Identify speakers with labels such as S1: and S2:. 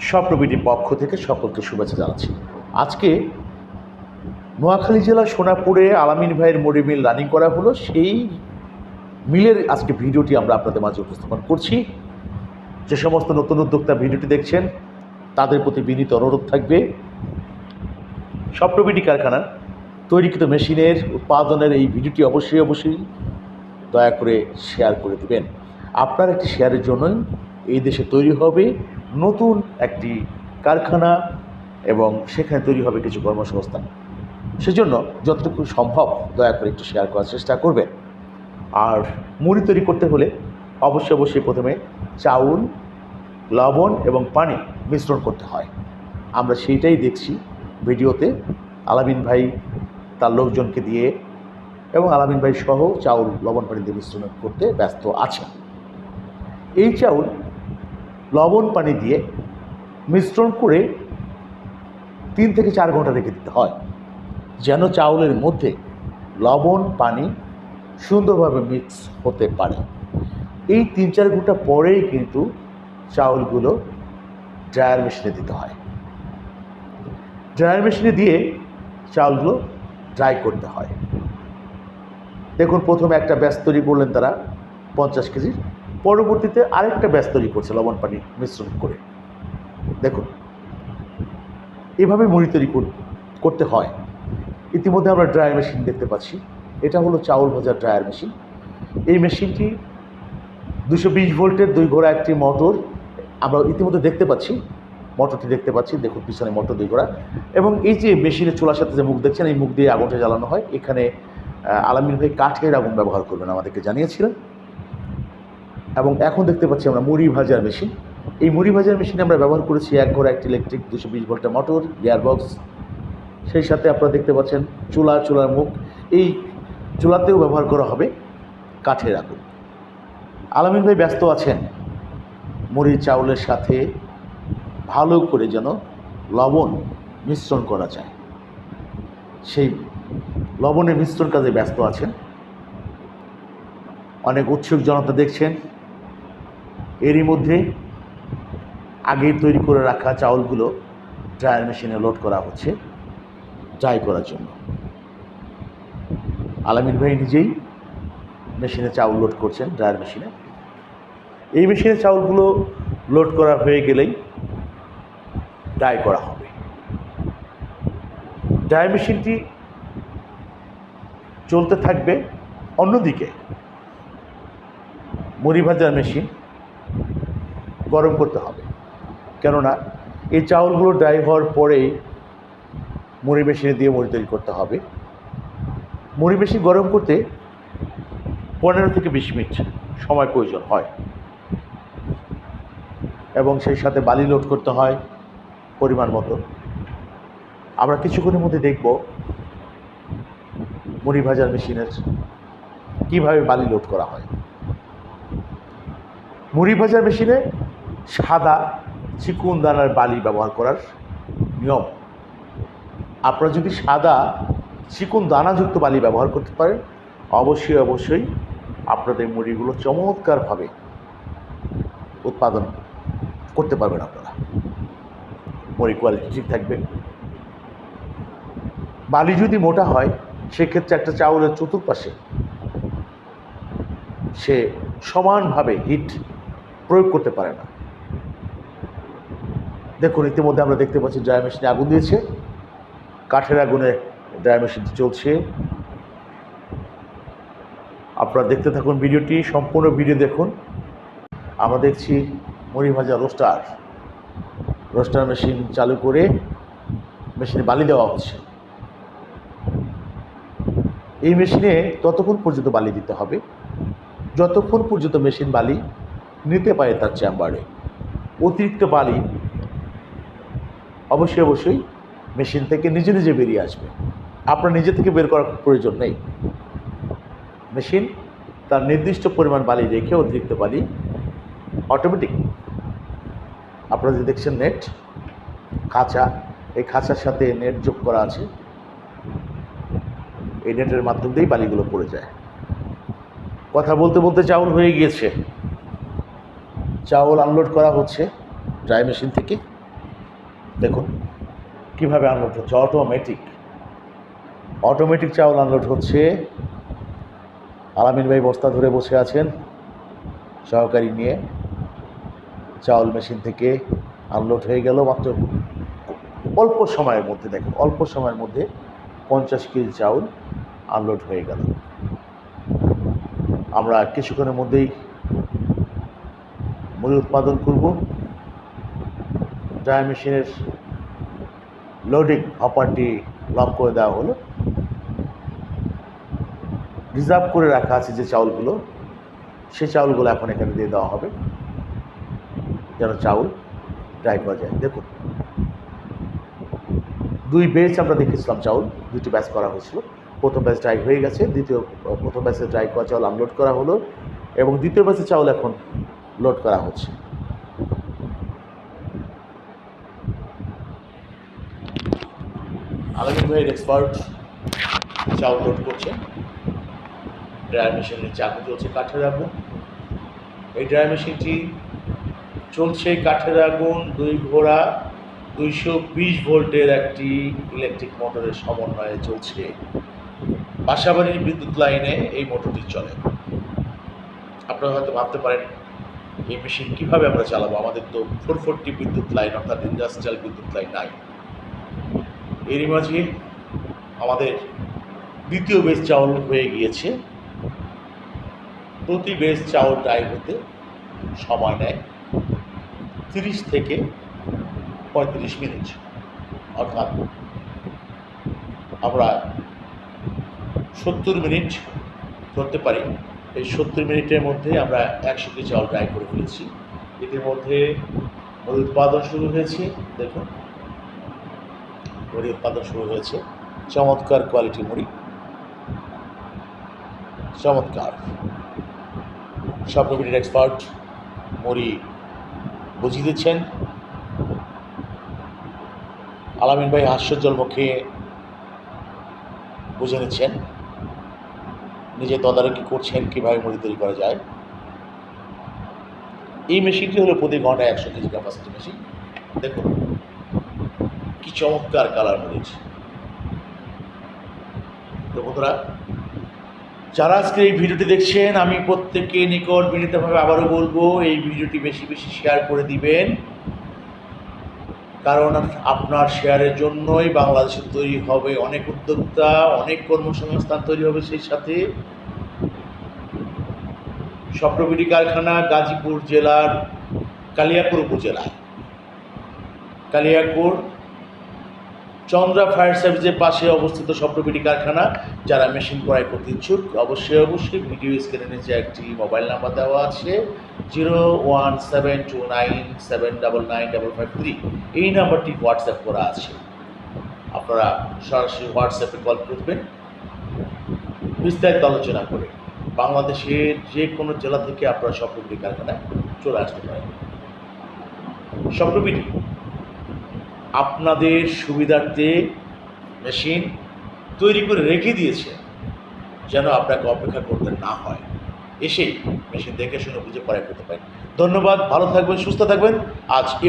S1: স্বপ্রবিটির পক্ষ থেকে সকলকে শুভেচ্ছা জানাচ্ছি। আজকে নোয়াখালী জেলার সোনাপুরে আলামিন ভাইয়ের মুড়ি মিল রানিং করা হলো। সেই মিলের আজকে ভিডিওটি আমরা আপনাদের মাঝে উপস্থাপন করছি। যে সমস্ত নতুন উদ্যোক্তা ভিডিওটি দেখছেন, তাদের প্রতি বিনীত অনুরোধ থাকবে। স্বপ্নবিটি কারখানার তৈরিকৃত মেশিনের উৎপাদনের এই ভিডিওটি অবশ্যই অবশ্যই দয়া করে শেয়ার করে দিবেন। আপনার একটি শেয়ারের জন্যই এই দেশে তৈরি হবে নতুন একটি কারখানা এবং সেখানে তৈরি হবে কিছু কর্মসংস্থান। সেজন্য যতটুকু সম্ভব দয়া করে একটু শেয়ার করার চেষ্টা করবেন। আর মুড়ি তৈরি করতে হলে অবশ্যই অবশ্যই প্রথমে চাউল, লবণ এবং পানি মিশ্রণ করতে হয়। আমরা সেইটাই দেখছি ভিডিওতে। আলামিন ভাই তার লোকজনকে দিয়ে এবং আলামিন ভাই সহ চাউল, লবণ, পানি দিয়ে মিশ্রণ করতে ব্যস্ত আছেন। এই চাউল লবণ পানি দিয়ে মিশ্রণ করে তিন থেকে চার ঘণ্টা রেখে দিতে হয়, যেন চাউলের মধ্যে লবণ পানি সুন্দরভাবে মিক্স হতে পারে। এই তিন চার ঘণ্টা পরেই কিন্তু চাউলগুলো ড্রায়ার মেশিনে দিতে হয়। ড্রায়ার মেশিনে দিয়ে চাউলগুলো ড্রাই করতে হয়। দেখুন, প্রথমে একটা ব্যাস তৈরি করলেন তারা পঞ্চাশ কেজি পরবর্তীতে আরেকটা ব্যাস তৈরি করছে লবণ পানি মিশ্রণ করে। দেখুন, এভাবে মুড়ি তৈরি কর- করতে হয়। ইতিমধ্যে আমরা ড্রায়ার মেশিন দেখতে পাচ্ছি। এটা হলো চাউল ভাজার ড্রায়ার মেশিন। এই মেশিনটি দুশো বিশ ভোল্টের দুই ঘোড়া একটি মোটর। আমরা ইতিমধ্যে দেখতে পাচ্ছি, মোটরটি দেখতে পাচ্ছি। দেখুন, পিছনে মোটর দুই ঘোড়া। এবং এই যে মেশিনের চুলার সাথে যে মুখ দেখছেন, এই মুখ দিয়ে আগুনটা জ্বালানো হয়। এখানে আলামিন ভাই কাঠের আগুন ব্যবহার করবেন আমাদেরকে জানিয়েছিলেন। এবং এখন দেখতে পাচ্ছি আমরা মুড়ি ভাজার মেশিন। এই মুড়ি ভাজার মেশিনে আমরা ব্যবহার করেছি এক ঘোড়া, একটি ইলেকট্রিক দুশো বিশ ভোল্টের মোটর গিয়ারবক্স সেই সাথে আপনারা দেখতে পাচ্ছেন চুলা, চুলার মুখ। এই চুলাতেও ব্যবহার করা হবে কাঠের আগুন। আলামিন ভাই ব্যস্ত আছেন। মুড়ি, চাউলের সাথে ভালো করে যেন লবণ মিশ্রণ করা যায়। সেই লবণের মিশ্রণ কাজে ব্যস্ত আছেন। অনেক উৎসুক জনতা দেখছেন। এরই মধ্যে আগেই তৈরি করে রাখা চাউলগুলো ড্রায়ার মেশিনে লোড করা হচ্ছে ড্রাই করার জন্য। আলামিন ভাই নিজেই মেশিনে চাউল লোড করছেন ড্রায়ার মেশিনে। এই মেশিনে চাউলগুলো লোড করা হয়ে গেলেই ড্রাই করা হবে। ড্রাই মেশিনটি চলতে থাকবে অন্যদিকে। মুড়ি ভাজার মেশিন গরম করতে হবে। কেননা এই চাউলগুলো ড্রাই হওয়ার পরেই মুড়ি মেশিনে দিয়ে মুড়ি তৈরি করতে হবে। মুড়ি মেশিন গরম করতে পনেরো থেকে বিশ মিনিট সময় প্রয়োজন হয়। এবং সেই সাথে বালি লোড করতে হয় পরিমাণ মতো। আমরা কিছুক্ষণের মধ্যে দেখব মুড়ি ভাজার মেশিনের কীভাবে বালি লোড করা হয়। মুড়ি ভাজার মেশিনে সাদা চিকুন দানার বালি ব্যবহার করার নিয়ম। আপনারা যদি সাদা চিকুন দানাযুক্ত বালি ব্যবহার করতে পারেন, অবশ্যই অবশ্যই আপনাদের মুড়িগুলো চমৎকারভাবে উৎপাদন করতে পারবেন আপনারা। মুড়ি কোয়ালিটি ঠিক থাকবে। বালি যদি মোটা হয়, সেক্ষেত্রে একটা চাউলের চতুর্পাশে সে সমানভাবে হিট প্রয়োগ করতে পারে না। দেখুন, ইতিমধ্যে আমরা দেখতে পাচ্ছি ড্রাই মেশিনে আগুন দিয়েছে। কাঠের আগুনে ড্রাই মেশিনটি চলছে। আপনারা দেখতে থাকুন ভিডিওটি, সম্পূর্ণ ভিডিও দেখুন। আমরা দেখছি মুড়ি ভাজা রোস্টার। রোস্টার মেশিন চালু করে মেশিনে বালি দেওয়া হচ্ছে। এই মেশিনে ততক্ষণ পর্যন্ত বালি দিতে হবে। যতক্ষণ পর্যন্ত মেশিন বালি নিতে পারে তার চেম্বারে। অতিরিক্ত বালি অবশ্যই অবশ্যই মেশিন থেকে নিজে নিজে বেরিয়ে আসবে। আপনার নিজে থেকে বের করার প্রয়োজন নেই। মেশিন তার নির্দিষ্ট পরিমাণ বালি রেখে অতিরিক্ত বালি অটোমেটিক আপনারা যে দেখছেন নেট খাঁচা, এই খাঁচার সাথে নেট যোগ করা আছে, এই নেটের মাধ্যম দিয়েই বালিগুলো পড়ে যায়। কথা বলতে বলতে চাউল হয়ে গিয়েছে। চাউল আনলোড করা হচ্ছে ড্রাই মেশিন থেকে। দেখুন, কীভাবে আনলোড হচ্ছে? অটোমেটিক অটোমেটিক চাউল আনলোড হচ্ছে। আলামিন ভাই বস্তা ধরে বসে আছেন, সহকারী নিয়ে। চাউল মেশিন থেকে আনলোড হয়ে গেল মাত্র অল্প সময়ের মধ্যে, দেখুন, অল্প সময়ের মধ্যে পঞ্চাশ কেজি চাউল আনলোড হয়ে গেল। আমরা কিছুক্ষণের মধ্যেই মুড়ি উৎপাদন করব। ড্রাই মেশিনের লোডিং হপারটি লক করে দেওয়া হলো। রিজার্ভ করে রাখা আছে যে চাউলগুলো, সে চাউলগুলো এখন এখানে দিয়ে দেওয়া হবে। যেন চাউল ড্রাই করা যায়। দেখুন, দুই ব্যাচ আমরা দেখেছিলাম চাউল দুটি ব্যাচ করা হয়েছিল। প্রথম ব্যাচ ড্রাই হয়ে গেছে, দ্বিতীয়, প্রথম ব্যাচে ড্রাই করা চাউল আনলোড করা হলো এবং দ্বিতীয় ব্যাচে চাউল এখন লোড করা হচ্ছে। আলামিন ভাইয়ের এক্সপার্ট চাউল লোড করছে। ড্রায়ার মেশিনের চাকু চলছে কাঠের আগুন। এই ড্রায়ার মেশিনটি চলছে কাঠের আগুন দুই ঘোড়া দুইশো বিশ ভোল্টের একটি ইলেকট্রিক মোটরের সমন্বয়ে চলছে। বাসাবাড়ির বিদ্যুৎ লাইনে এই মোটরটি চলে। আপনারা হয়তো ভাবতে পারেন, এই মেশিন কীভাবে আমরা চালাবো? আমাদের তো ফোর ফোরটি বিদ্যুৎ লাইন অর্থাৎ ইন্ডাস্ট্রিয়াল বিদ্যুৎ লাইন নাই। এরই মাঝে আমাদের দ্বিতীয় বেশ চাউল হয়ে গিয়েছে। প্রতি বেশ চাউল ড্রাই হতে সময় নেয় তিরিশ থেকে পঁয়ত্রিশ মিনিট অর্থাৎ আমরা সত্তর মিনিট করতে পারি। এই সত্তর মিনিটের মধ্যে আমরা একশো কেজি চাউল ড্রাই করে ফেলেছি। এটির মধ্যে উৎপাদন শুরু হয়েছে, দেখুন। মুড়ি উৎপাদন শুরু হয়েছে। চমৎকার কোয়ালিটি মুড়ি। চমৎকার। স্বপ্নবিটির এক্সপার্ট মুড়ি বুঝিয়ে দিচ্ছেন। আলামিন ভাই হাস্যজ্জ্বল মুখে বুঝে নিচ্ছেন। নিজে তদারকি করছেন কীভাবে মুড়ি তৈরি করা যায়। এই মেশিনটি হলো প্রতি ঘন্টায় একশো কেজি ক্যাপাসিটি মেশিন দেখুন। কি চমৎকার কালার মরিচ তো বন্ধুরা, যারা আজকে এই ভিডিওটি দেখছেন, আমি প্রত্যেককে নিকট বিনীতভাবে আবারও বলব, এই ভিডিওটি বেশি বেশি শেয়ার করে দিবেন। কারণ আপনার শেয়ারের জন্যই বাংলাদেশে তৈরি হবে অনেক উদ্যোক্তা, অনেক কর্মসংস্থান তৈরি হবে সেই সাথে। স্বপ্নবিডি কারখানা গাজীপুর জেলার কালিয়াকুর উপজেলায়। কালিয়াকুর চন্দ্রা ফায়ার সার্ভিসের পাশে অবস্থিত স্বপ্নবিডি কারখানা, যারা মেশিন ক্রয় করতে ইচ্ছুক, অবশ্যই অবশ্যই ভিডিও স্ক্রিনে নিচে একটি মোবাইল নাম্বার দেওয়া আছে, zero one seven two nine seven double nine double five three. এই নাম্বারটি হোয়াটসঅ্যাপ করা আছে। আপনারা সরাসরি হোয়াটসঅ্যাপে কল করবেন। বিস্তারিত আলোচনা করে বাংলাদেশের যে কোনো জেলা থেকে আপনারা স্বপ্নবিডি কারখানায় চলে আসতে পারেন। স্বপ্নবিডি আপনাদের সুবিধার্থে মেশিন তৈরি করে রেখে দিয়েছে, যেন আপনাকে অপেক্ষা করতে না হয়। এসেই মেশিন দেখে শুনে বুঝে পড়ায় করতে পারেন। ধন্যবাদ, ভালো থাকবেন, সুস্থ থাকবেন। আজ এ